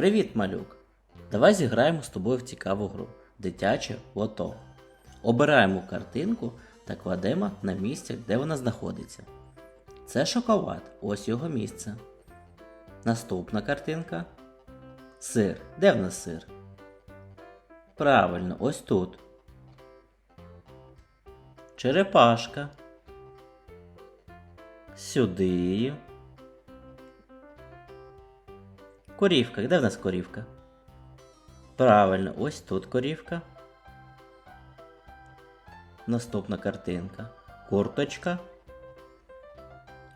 Привіт, малюк! Давай зіграємо з тобою в цікаву гру Дитяче лото. Обираємо картинку та кладемо на місце, де вона знаходиться. Це шоколад, ось його місце. Наступна картинка. Сир. Де в нас сир? Правильно, ось тут. Черепашка. Сюди. Корівка. Де в нас корівка? Правильно, ось тут корівка. Наступна картинка. Курточка.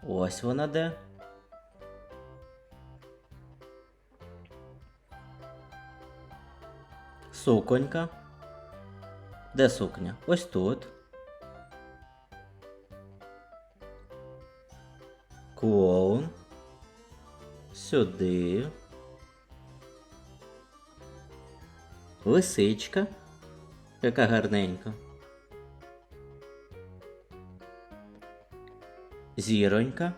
Ось вона де. Суконька. Де сукня? Ось тут. Клоун. Сюди. Лисичка. Яка гарненька. Зіронька.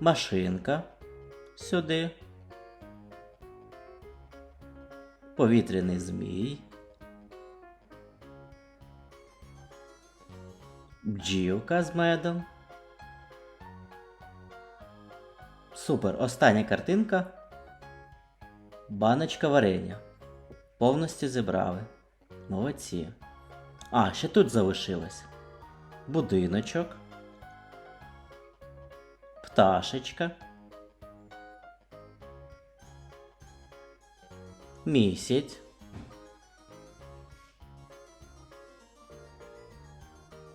Машинка. Сюди. Повітряний змій. Бджілка з медом. Супер. Остання картинка. Баночка варення. Повністю зібрали. Молодці. А, ще тут залишилось. Будиночок. Пташечка. Місяць.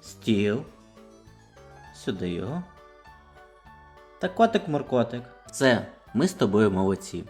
Стіл. Сюди його. Та котик моркотик. Це ми з тобою молодці.